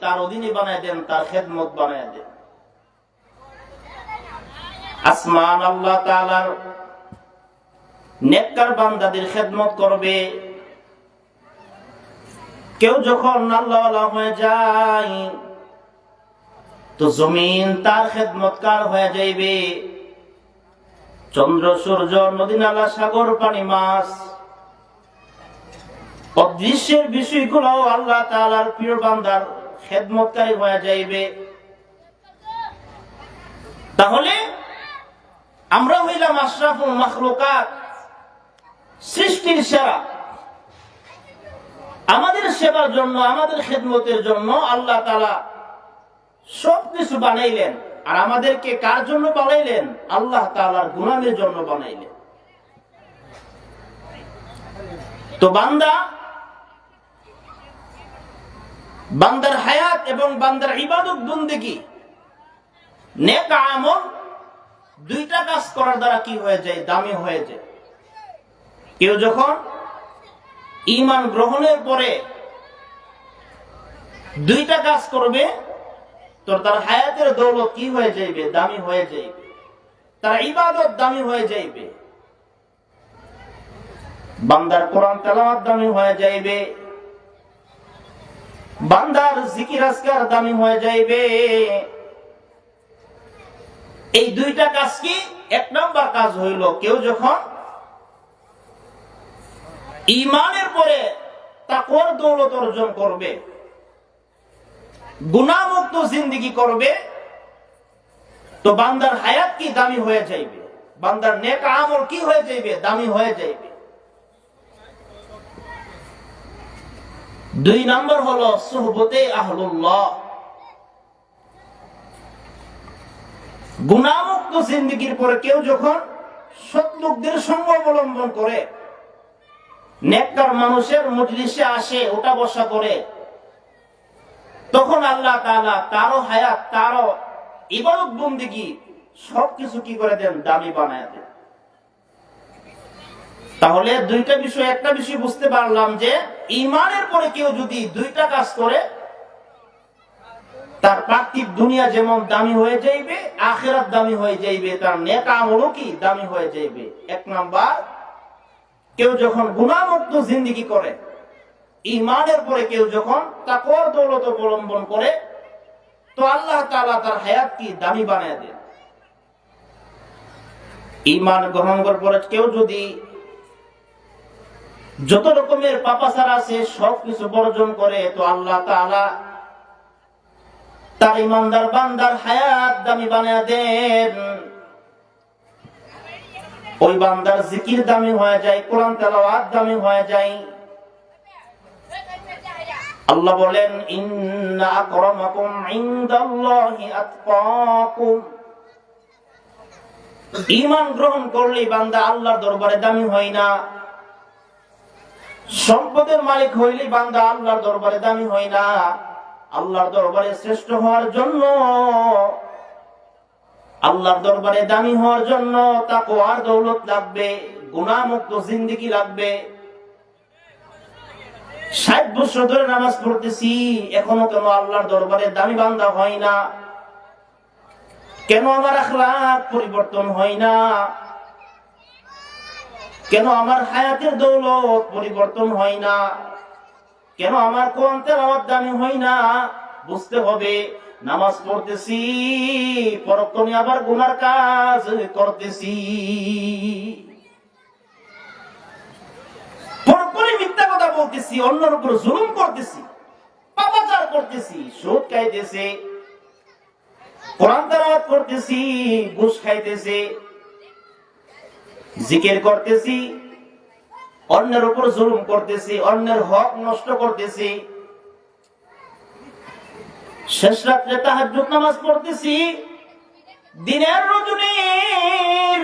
তার অধীনে বানায় দেন, তার খেদমত বানায় দেন। আসমান আল্লাহ তাআলার নেককার বান্দাদের খেদমত করবে। কেউ যখন আল্লাহ হয়ে যায়, তো জমিন তার খেদমতকার হয়ে যাইবে? চন্দ্র, সূর্য, নদী, নালা, সাগর, পানি, মাছ। অদৃশ্যের বিষয়গুলো আল্লাহ তাআলার প্রিয় বান্দার খেদমতকারী হয়ে যাইবে। তাহলে আমরা হইলাম আশরাফুল মাখলুকাত, সৃষ্টির সেরা। আমাদের সেবার জন্য, আমাদের খেদমতের জন্য আল্লাহ তালা সবকিছু বানাইলেন। আর আমাদেরকে কার জন্য বানাইলেন? আল্লাহ তালার গুনামের জন্য বানাইলেন। তো বান্দা বান্দার হায়াত এবং বান্দার ইবাদত বন্দেগী নেক আমল দুইটা কাজ করার দ্বারা কি হয়ে যায়? দামি হয়ে যায়। কেউ যখন ইমান গ্রহণের পরে দুইটা কাজ করবে, তো তার হায়াতের দৌলত কি হয়ে যাইবে? দামি হয়ে যাইবে। তার ইবাদত দামি হয়ে যাইবে। বান্দার কোরআন তেলাওয়াত দামি হয়ে যাইবে। বান্দার জিকির আজকার দামি হয়ে যাইবে। এই দুইটা কাজ কি? এক নম্বর কাজ হইল, কেউ যখন ইমানের পরে তাকওয়ার দৌলত অর্জন করবে গুণামুক্ত জিন্দিগি করবে, তো বান্দার হায়াত কি? দামি হয়ে যাইবে। বান্দার নেক আমল কি হয়ে যাইবে? দামি হয়ে যাইবে। দুই নম্বর হলো সুহবতে আহলুল্লাহ। গুণামুক্ত জিন্দিগির পরে কেউ যখন সৎলোকদের সঙ্গ অবলম্বন করে, নেককার মানুষের মজলিসে আসে, ওটা বসা করে, তখন আল্লাহ তাআলা তারও হায়াত তারও ইবাদত বন্দিগি সবকিছু কি করে দেন? দামি বানায় দেন। তাহলে দুইটা বিষয়, একটা বিষয় বুঝতে পারলাম যে ইমানের পরে কেউ যদি দুইটা কাজ করে, তার পার্থিব দুনিয়া যেমন দামি হয়ে যাইবে, আখেরাত দামি হয়ে যাইবে, তার নেতা আমলও কি দামি হয়ে যাইবে? এক নাম্বার, কেউ যখন গুণামুক্ত জিন্দিগি করে ইমানের পরে কেউ যখন তাকওয়ার দৌলত অবলম্বন করে, তো আল্লাহ তাআলা তার হায়াত কি দামি বানিয়ে দেন? ইমান গ্রহণ করার পরে কেউ যদি যত রকমের পাপাচার আছে, সব কিছু বর্জন করে তো আল্লাহ তাআলা তার ইমানদার বান্দার হায়াত দামি বানিয়ে দেন। ওই বান্দার জিকির দামি হয়ে যায়, কোরআন তেলাওয়াত দামি হয়ে যায়। আল্লাহ বলেন, ইন্না আকরামাকুম ইনদাল্লাহি আতকাকুম। ঈমান গ্রহণ করলে বান্দা আল্লাহর দরবারে দামি হয় না। সম্পদের মালিক হইলে বান্দা আল্লাহর দরবারে দামি হয় না। আল্লাহর দরবারে শ্রেষ্ঠ হওয়ার জন্য, আল্লাহর দরবারে দামি হওয়ার জন্য তাকওয়ার দৌলত লাগবে, গুনাহমুক্ত জিন্দেগি লাগবে। ষাট বছর ধরে নামাজ পড়তেছি, এখনও কেন আল্লাহর দরবারে দামি বান্দা হয় না? কেন আমার আখলাক পরিবর্তন হয় না? কেন আমার হায়াতের দৌলত পরিবর্তন হয় না? কেন আমার কোন তেলাওয়াত দামি হয় না? বুঝতে হবে, নামাজ পড়তেছি, পরক্ষণে আবার গুনার কাজ করতেছি। পরক্ষণে মিথ্যা কথা বলতেছি, অন্যের উপর জুলুম করতেছি, পাপাচার করতেছি, সুদ খাইতেছে, কোরআন তেলাওয়াত করতেছি, ঘুষ খাইতেছে। জিকির করতেছি, অন্যের উপর জুলুম করতেছি, অন্যের হক নষ্ট করতেছি। শেষ রাত্রে তাহাজ্জুদ নামাজ পড়তেছি। দিনের রজনীর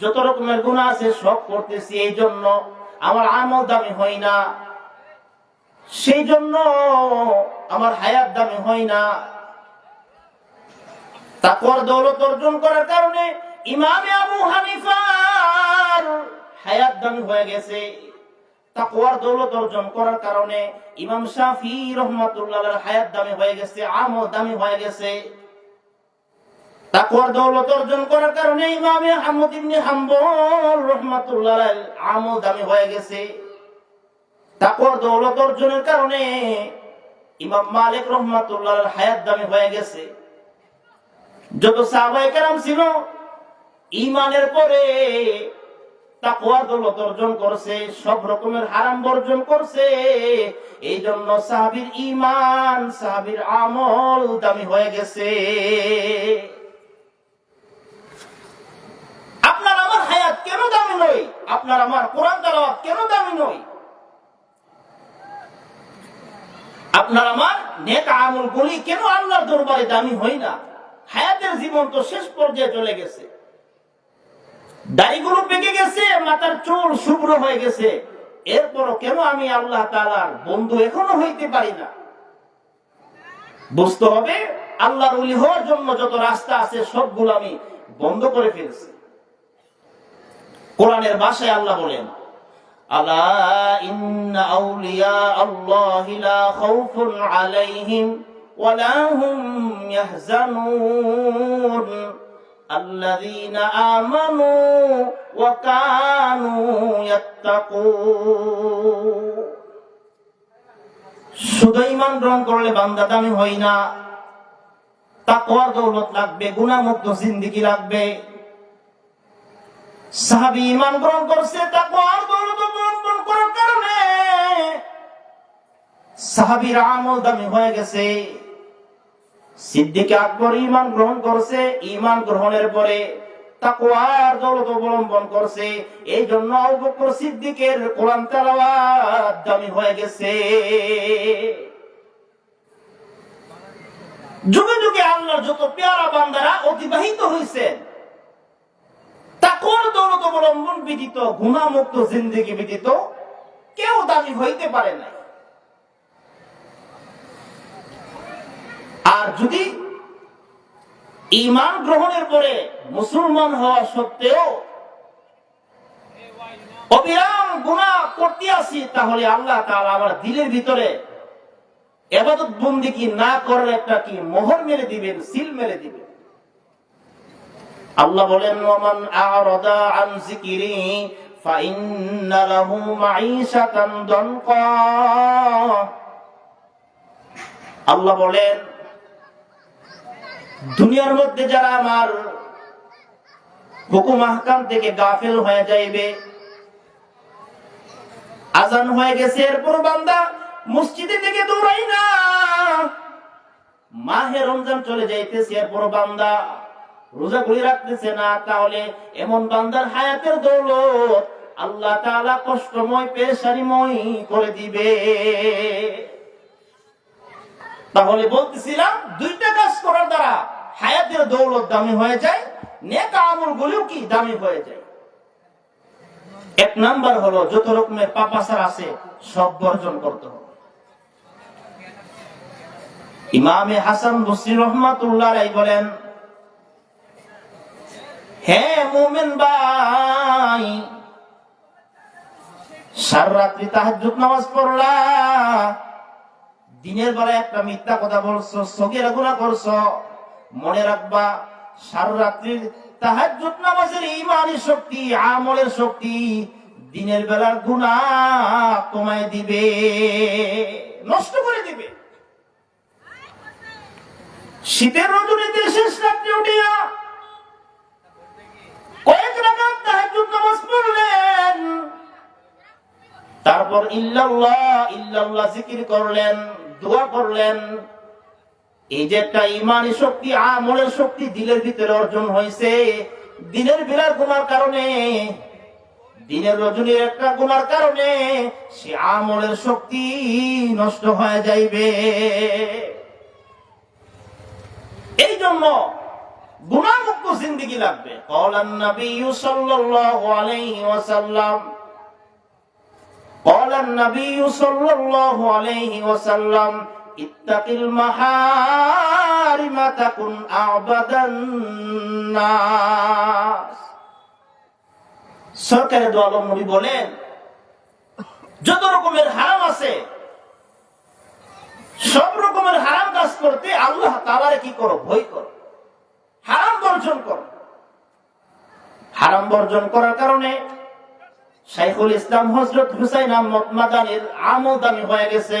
যত রকমের গুণা আছে সব করতেছি এই জন্য আমার আমল দামি হয় না। সেই জন্য আমার হায়াত দামি হয় না। তাকওয়ার দৌলত অর্জন করার কারণে ইমামে আবু হানিফার হায়াত দামি হয়ে গেছে। তাকওয়ার দৌলত অর্জন করার কারণে ইমাম শাফি রহমাতুল্লাহ হায়াত দামি হয়ে গেছে আমল দামি হয়ে গেছে। তাকওয়ার দৌলত অর্জন করার কারণে ইমামে আহমদ ইবনে হাম্বল রহমাতুল্লাহ আমল দামি হয়ে গেছে। তাকওয়ার দৌলত অর্জনের কারণে ইমাম মালিক রহমাতুল্লাহ হায়াত দামি হয়ে গেছে। যত সাহাবায়ে কেরাম ছিল ইমানের পরে আপনার আমার হায়াত কেন দামি নই আপনার আমার কোরআন তালাওয়াত কেন দামি নই আপনার আমার নেক আমল গুলি কেন আল্লাহর দরবারে দামি হয় না? হায়াতের জীবন তো শেষ পর্যায়ে চলে গেছে। দাড়িগুলো পেকে গেছে, মাথার চুল শুভ্র হয়ে গেছে। এরপরও কেন আমি আল্লাহ তালার বন্ধু এখনও হইতে পারি না? বুঝতে হবে, আল্লাহর উলি হওয়ার জন্য যত রাস্তা আছে, সবগুলো আমি বন্ধ করে ফেলছি। কোরআনের ভাষায় আল্লাহ বলেন আল্লাহ ইয়াহজানুন। الذين آمنوا وكانوا يتقون শুধু ইমান গ্রহণ করলে বান্দা দামি হয় না তাকওয়ার দৌলত লাগবে গুণামুক্ত জিন্দিগি লাগবে সাহাবি ইমান গ্রহণ করছে তাকওয়ার দৌলত অবলম্বন করার কারণে সাহাবীর আমল দামি হয়ে গেছে সিদ্দিক আকবর ইমান গ্রহণ করছে ইমান গ্রহণের পরে যুগে যুগে যত অতিবাহিত হয়েছেন তাকওয়ার দৌলত অবলম্বন ব্যতীত গুণামুক্ত জিন্দেগি ব্যতীত কেউ দামি হইতে পারে না আর যদি ইমান গ্রহণের পরে মুসলমান হওয়া সত্ত্বেও অবিরাম গুণা করতে আসি, তাহলে আল্লাহ তাআলা আমার দিলের ভিতরে এবাদত বন্দি কি না করার একটা কি মোহর মেরে দিবেন, সিল মেরে দিবেন। আল্লাহ বলেন ওমান আরাদা আন যিকরি ফাইন্না লাহু মাঈশাতান দনকা। আল্লাহ বলেন দুনিয়ার মধ্যে যারা আমার হুকুম আহকাম থেকে গাফিল হয়ে যাইবে, আজান হয়ে গেছে, এরপর বান্দা মসজিদে থেকে দৌড়াই না। মাহে রমজান চলে যাইতেছে, এরপর বান্দা রোজা গুলি রাখতেছে না, তাহলে এমন বান্দার হায়াতের দৌলত আল্লাহ তাআলা কষ্টময় পেশারিময় করে দিবে। তাহলে বলতেছিলাম, দুইটা কাজ করার দ্বারা হায়াতের দৌলত দামি হয়ে যায়, নেক আমল গুলিও কি দামি হয়ে যায়? এক নাম্বার হলো, যত রকমের পাপাসার আছে, সব বর্জন করতে হবে। ইমামে হাসান বসরি রহমাতুল্লাহ বলেন হ্যাঁ মোমেন ভাই, সার রাত্রি তাহাজ্জুদ নামাজ পড়লা, দিনের বেলায় একটা মিথ্যা কথা বলছো, সগের গুণা করছ মনে রাখবা, সারা রাত্রির তাহাজ্জুদ নামাজের ইমানি শক্তি, আমলের শক্তি দিনের বেলার গুণা কমায় দিবে, নষ্ট করে দিবে। শীতের রজনীতে শেষ রাত্রে উঠিয়া কয়েক রাকাত তাহাজ্জুদ নামাজ পড়লেন। তারপর ইল্লাল্লাহ ইল্লাল্লাহ জিকির করলেন, দোয়া করলেন। এই যে একটা ইমানি শক্তি, আমলের শক্তি দিলের ভিতরে অর্জন হয়েছে, দিনের বিরাট গুণার কারণে, দিনের রজনীর একটা গুণার কারণে সে আমলের শক্তি নষ্ট হয়ে যাইবে। এই জন্য গুণামুক্ত জিন্দিগি লাগবে। কলান্নাবি নবী সাল্লাল্লাহু আলাইহি আলাইহি ওয়াসাল্লাম ইত্তাকিল মাহারিমা তাকুন আবাদান সরকারের দোয়ালম নবী বলেন, যত রকমের হারাম আছে, সব রকমের হারাম কাজ করতে আল্লাহ তালারে কি করো? ভয় করো। হারাম বর্জন করো। হারাম বর্জন করার কারণে শাইখুল ইসলাম হজরত হুসাইন আহমদ মাদানের আমল দামি হয়ে গেছে।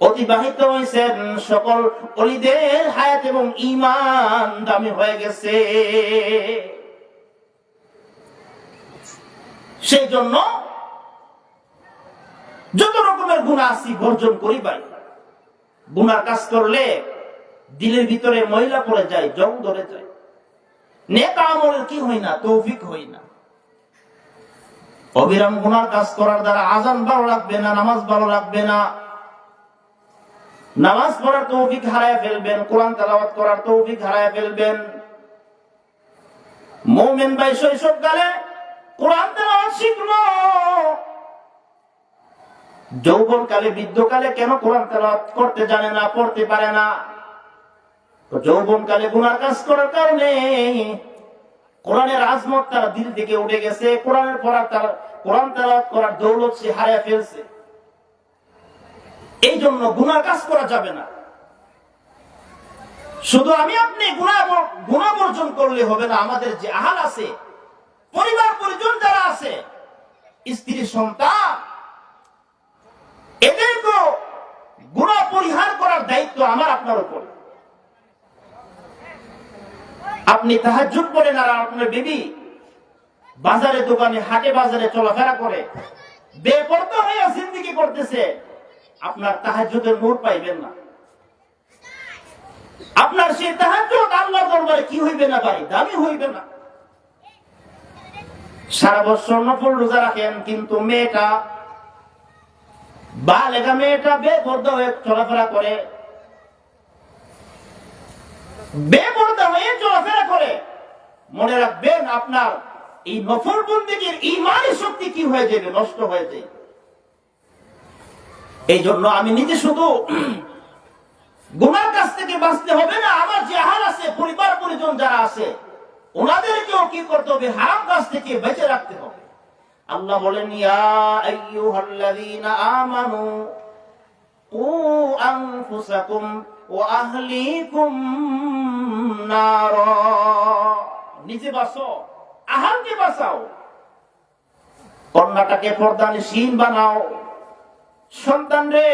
অতিবাহিত হয়েছেন সকল অলিদের হায়াত এবং ইমান দামি হয়ে গেছে। সেই জন্য যত রকমের গুণা আসি বর্জন করি পাই গুনার কাজ করলে দিলের ভিতরে মহিলা পড়ে যায়, জং ধরে যায়। নেতা আমল কি হয় না, তৌফিক হয় না। অবিরাম গুনার কাজ করার দ্বারা আজান ভালো লাগবে না, নামাজ ভালো লাগবে না। নামাজ পড়ার তৌফিক হারায় ফেলবেন, কোরআন তালাওয়াত করার তৌফিক হারায় ফেলবেন। মোমেন ভাই শৈশব কালে কোরআন তেলাওয়াত শিখলো। যৌবন কালে বৃদ্ধকালে কেন কোরআন তেলাওয়াত করতে জানে না, পড়তে পারে না? যৌবন কালে গুনার কাজ করার কারণে কোরআনের আজমত তার দিল থেকে উঠে গেছে, কোরআনের পড়ার তার কোরআন তেলাওয়াত করার দৌলত সে হারিয়ে ফেলছে। এই জন্য গুনার কাজ করা যাবে না। শুধু আমি আপনি গুণা বর্জন করলে হবে না, আমাদের যে আহাল আছে, পরিবার, পরিজন যারা আছে, স্ত্রী, সন্তান এদেরকে গুণা পরিহার করার দায়িত্ব আমার আপনার উপর। আপনি তাহাজুদ করেন আর আপনার বেবি বাজারে, দোকানে, হাটে, বাজারে চলাফেরা করে বেপরত হয়ে জিন্দিগি করতেছে। আপনার তাহাজুদের নোট পাইবেন না। আপনার সেই তাহাজুদ আল্লাহ দরবারে কি হইবে না ভাই? দামি হইবে না। সারা বছর নফল রোজা রাখেন, কিন্তু মেয়েটা বা লেখা মেয়েটা বেপর্দা হয়ে চলাফেরা করে। বেপর্দা হয়ে চলাফেরা করে। মনে রাখবেন, আপনার এই নফল বন্দীগীর ইমানের শক্তি কি হয়ে যাবে? নষ্ট হয়ে যাবে। এই জন্য আমি নিজে শুধু গুনার কাছ থেকে বাঁচতে হবে না, আমার যে আহার আছে, পরিবার পরিজন যারা আছে, ওনাদেরকেও কি করতে হবে? হারাম কাছ থেকে বেঁচে রাখতে হবে। আল্লাহ বলেন আমানু আনফুসাকুম ওয়া আহলিকুম নারা। নিজে বাঁচো, আহারকে বাঁচাও। কন্যাটাকে পর্দানিসীন বানাও। সন্তান রে,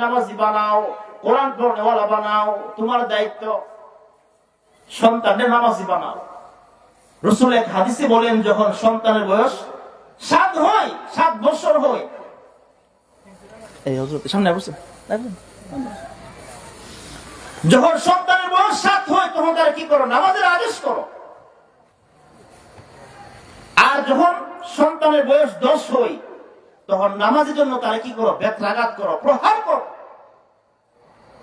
নামাজি বানাও, কোরআন পড়নেওয়ালা বানাও, তোমার দায়িত্ব। সন্তানের নামাজি বানাও। রসুল এক হাদিসে বলেন, যখন সন্তানের বয়স সাত হয়, সাত বছর হয়। যখন সন্তানের বয়স সাত হয়, তখন তারা কি করো? নামাজের আদেশ করো। আর যখন সন্তানের বয়স দশ হয় তখন নামাজের জন্য তারা কি করো? ব্যথাঘাত করো, প্রহার করো।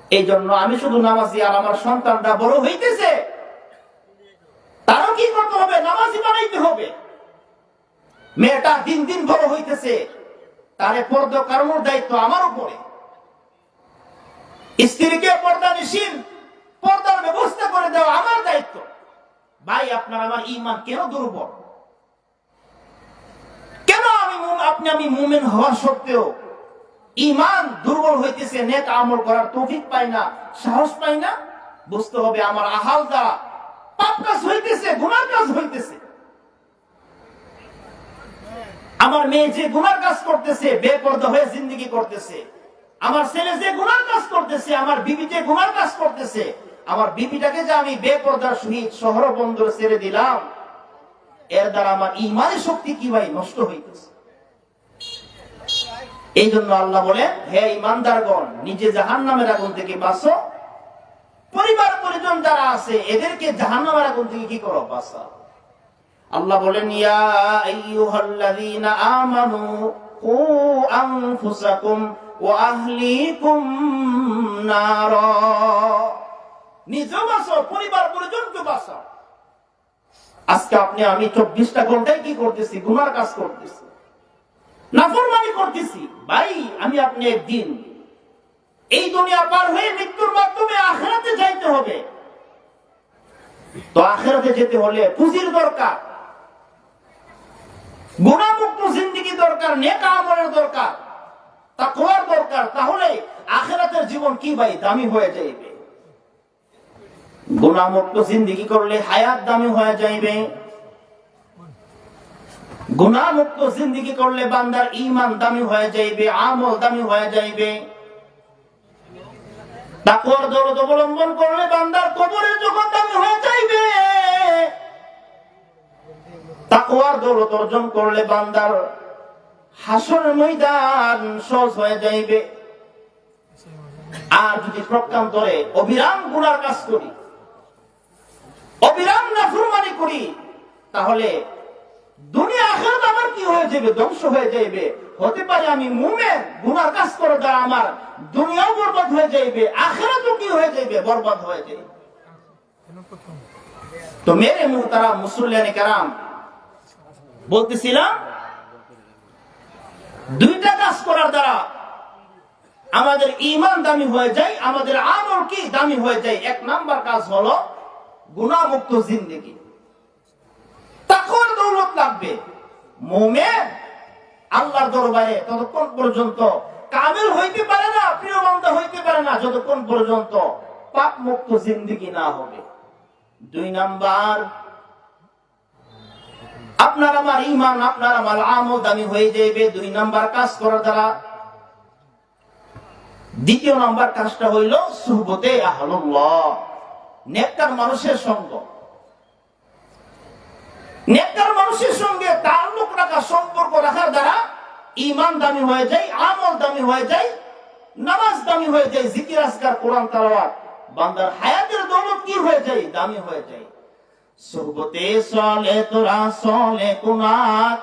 এই জন্য আমি শুধু নামাজি আর আমার সন্তানটা বড় হইতেছে। তারও কি করতে হবে? নামাজি বানাইতে হবে। মেয়েটা দিন দিন বড় হইতেছে। তারে পর্দা কারণের দায়িত্ব আমার উপরে। স্ত্রীকে পর্দা নিশীন পর্দার ব্যবস্থা করে দেওয়া আমার দায়িত্ব। ভাই, আপনার আমার ইমান কেন দুর্বল কেন আমি মুম- আপনি আমি মুমেন হওয়া সত্ত্বেও ইমান দুর্বল হইতেছে, নেক আমল করার তৌফিক পাই না, সাহস পাই না, বুঝতে হবে আমার আহাল দ্বারা পাপ কাজ হইতেছে, গুনার কাজ হইতেছে। আমার মেয়ে যে গুনার কাজ করতেছে, বেপর্দা হয়ে জিন্দগি করতেছে। আমার ছেলে যে গুনার কাজ করতেছে, আমার বিবি যে গুনার কাজ করতেছে, আমার বিবিটাকে যে আমি বেপর্দার সহিত শহর বন্দর ছেড়ে দিলাম, এর দ্বারা আমার ইমানের শক্তি কি ভাই নষ্ট হইতেছে? এই জন্য আল্লাহ বলেন, হে ইমানদারগণ, নিজে জাহান নামের আগুন থেকে বাঁচো। পরিবার পরিজন যারা আছে, এদেরকে জাহান নামের আগুন থেকে কি করো? বাঁচা আল্লাহ বলেন আমানু কু আনফুসাকুম ওয়া আহলিকুম নারা। নিজে বাঁচো, পরিবার পরিজনকে বাঁচাও। আজকে আপনি, আমি চব্বিশটা ঘন্টায় কি করতেছি? ঘুমার কাজ করতেছি। নাফরমানি করতেছি। ভাই, আমি আপনি একদিন এই দুনিয়া পার হয়ে মৃত্যুর মাধ্যমে আখেরাতে যাইতে হবে। তো আখেরাতে যেতে হলে পুঁজির দরকার। গুণামুক্ত জিন্দিগি দরকার, নেকা আমলের দরকার তা কোয়ার দরকার। তাহলে আখেরাতের জীবন কি ভাই? দামি হয়ে যাইবে। গুণামুক্ত জিন্দিগি করলে হায়াত দামি হয়ে যাইবে। গুণামুক্ত জিন্দিগি করলে বান্দার ইমান দামি হয়ে যাইবে, আমল দামি হয়ে যাইবে। তাকওয়ার দৌলত অবলম্বন করলে বান্দার কবরের যখন দামি হয়ে যাইবে। তাকওয়ার দৌলত অর্জন করলে বান্দার হাসর ময়দান সহজ হয়ে যাইবে। আর যদি প্রজ্ঞান্তরে অবিরাম গুণার কাজ করি, অবিরাম নাফরমানি করি, তাহলে দুনিয়া আখেরাত আমার কি হয়ে যাবে? ধ্বংস হয়ে যাইবে। হতে পারে আমি মুমে গুনার কাজ করে দ্বারা আমার দুনিয়াও বরবাদ হয়ে যাইবে, আখেরাতও কি হয়ে যাইবে? বরবাদ হয়ে যাইবে। তো মেরে মুহতারা মুসল্লানি কারাম, বলতেছিলাম, দুইটা কাজ করার দ্বারা আমাদের ইমান দামি হয়ে যায়, আমাদের আমল কি দামি হয়ে যায়? এক নাম্বার কাজ হলো গুণামুক্ত জিন্দেগি। তখন দৌলত লাগবে। মোমেন আল্লাহর দরবারে ততক্ষণ পর্যন্ত কামেল হইতে পারে না প্রিয় বান্ধব হইতে পারে না, যতক্ষণ পর্যন্ত পাপ মুক্ত জিন্দিগি না হবে। দুই নাম্বার, আপনার আমার ইমান আপনার আমার আমল দামি হয়ে যাইবে। দুই নাম্বার কাজ করার দ্বারা। দ্বিতীয় নাম্বার কাজটা হইল সুহবতে আহলুল্লাহ, নেককার মানুষের সঙ্গ। নেককার মানুষের সঙ্গে তাল্লুক রাখা, সম্পর্ক রাখার দ্বারা ইমান দামি হয়ে যায়, আমল দামি হয়ে যায়, নামাজ দামি হয়ে যায়, জিকির আসকার কোরআন, তালাওয়াত। বান্দার হায়াতের দৌলত কি হয়ে যায়? দামি হয়ে যায়। সোহবতে সলে তোরা সলে কুনাত।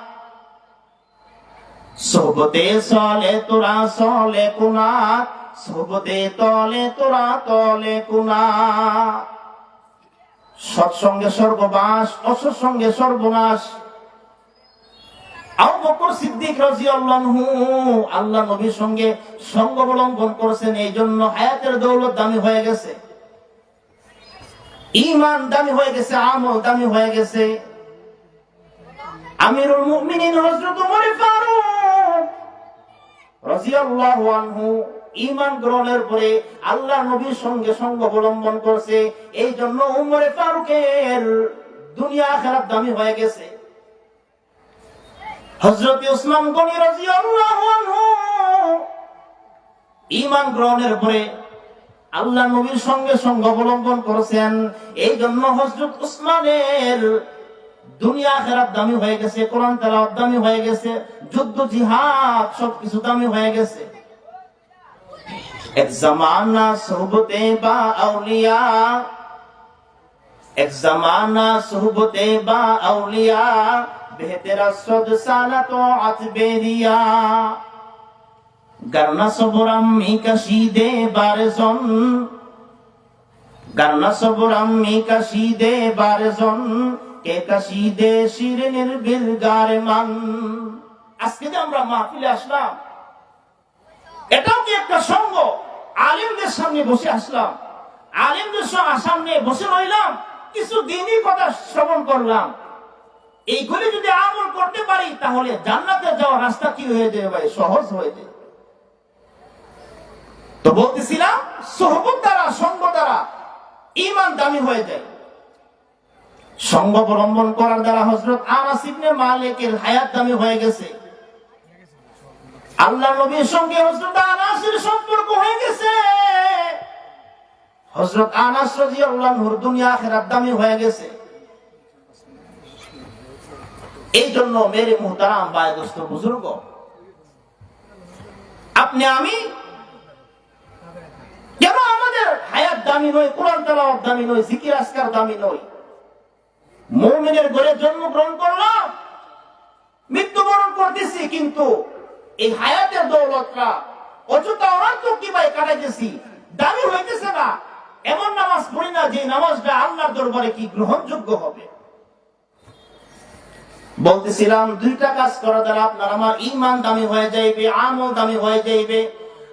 সোহবতে সলে তোরা সলে কুনাত। সোহবতে তলে তোরা, তলে সৎসঙ্গে সর্ববাস অসৎসঙ্গে সর্বনাশ। আবু বকর সিদ্দিক আল্লাহ নবীর সঙ্গে সঙ্গ অবলম্বন এই জন্য হায়াতের দৌলত দামি হয়ে গেছে। ইমান দামি হয়ে গেছে, আমল দামি হয়ে গেছে। আমিরুল মুমিনিন হযরত ওমর ফারুক রাদিয়াল্লাহু আনহু ইমান গ্রহণের পরে আল্লাহ নবীর সঙ্গে সঙ্গ অবলম্বন করছে। এই জন্য উমরে ফারুকের দুনিয়া খারাপ দামি হয়ে গেছে। হয়ে হয়ে যুদ্ধ জিহাদ সবকিছু দামি হয়ে গেছে। এক জামানা সোহবতে বা আউলিয়া, এক জামানা সোহবতে বা আউলিয়া, বেহতেরা সদ সালা তো আতবেরিয়া। গারনা সবরাম্মি কাশিদে বারজন গারনা সবরাম্মি কাশিদে বারজন কে কাশিদে শিরনের বিলগার মান। আজকে যে আমরা মাহফিলে আসলাম, এটাও কি একটা সঙ্গ? আলিমদের সামনে বসে আসলাম। আলিমদের সামনে বসে রইলাম কিছু দিনই কথা শ্রবণ করলাম। এইগুলি যদি আমল করতে পারি, তাহলে জান্নাতে যাওয়ার রাস্তা কি হয়ে যাবে ভাই? সহজ হয়ে যাবে। তো বলতেছিলাম, সহবত দ্বারা, সঙ্গ দ্বারা ইমান দামি হয়ে যায়। সঙ্গ অবলম্বন করার দ্বারা হজরত আনাস ইবনে মালিকের হায়াত দামি হয়ে গেছে। আল্লাহ নবীর সঙ্গে হজরত আনাসের সম্পর্ক হয়ে গেছে। হজরত আনাস রাদিয়াল্লাহুর দুনিয়া আখিরাত দামি হয়ে গেছে। এই জন্য মেরে মুহতারাম, বায়দস্ত বুজুর্গ, আপনি, আমি, কেন আমাদের হায়াত দামি নয়, কোরআন তেলাওয়াত দামি নয়, জিকির আসকার দামি নয়? মুমিনের ঘরে জন্মগ্রহণ করলাম, মৃত্যুবরণ করতেছি, কিন্তু এই হায়াতের দৌলতটা অযথা অনার্থ কি ভাই কাটাইতেছি। দামি হইতেছে না? এমন নামাজ পড়ি না, যে নামাজটা আল্লাহর দরবারে কি গ্রহণযোগ্য হবে? বলতেছিলাম, দুইটা কাজ করা দ্বারা আপনার আমার ইমান দামি হয়ে যাইবে, আমল দামি হয়ে যাইবে।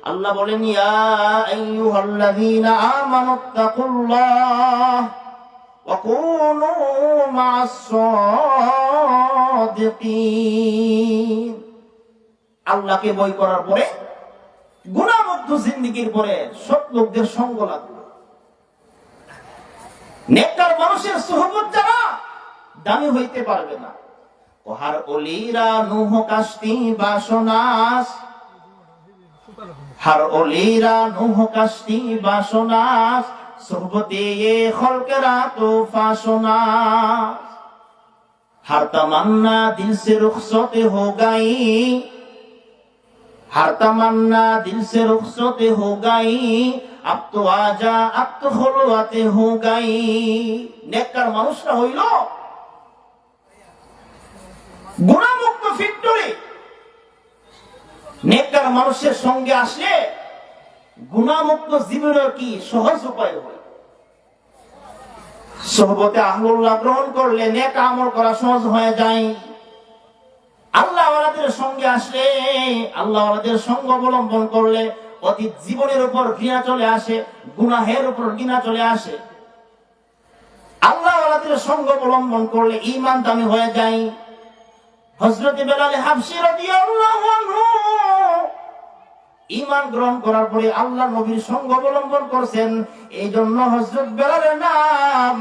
আল্লাহ বলেন, ইয়া আল্লাহকে বই করার পরে গুণাবদ্ধ জিন্দিগির পরে সব লোকদের সঙ্গ লাগল। মানুষের যারা দামি হইতে পারবে না। অলিরা হার খলকেরা হার তামান্না দিল রুখসতে হো গাই हर तमन्ना दिल से रुखसत हो गई अब तो आजा अब तो खुलवाते हो गई নেককার মানুষরা হইল গুণামুক্ত ফিক্টরি নেককার মানুষের সঙ্গে আসলে গুণামুক্ত জীবনের কি সহজ উপায় হয় সোহবতে আহলুল্লাহ গ্রহণ করলে নেক আমল করা সহজ হয়ে যায় আল্লাহ সঙ্গে আসলে আল্লাহ সঙ্গ অবলম্বন করলে অতীত জীবনের উপর ঘৃণা চলে আসে, গুনাহের উপর ঘৃণা চলে আসে। আল্লাহ সঙ্গ অবলম্বন করলে ইমান দামি হয়ে যায়। হজরত বেলালে হাফসি ইমান গ্রহণ করার পরে আল্লাহ নবীর সঙ্গ অবলম্বন করছেন। এই জন্য হজরত বেলালের নাম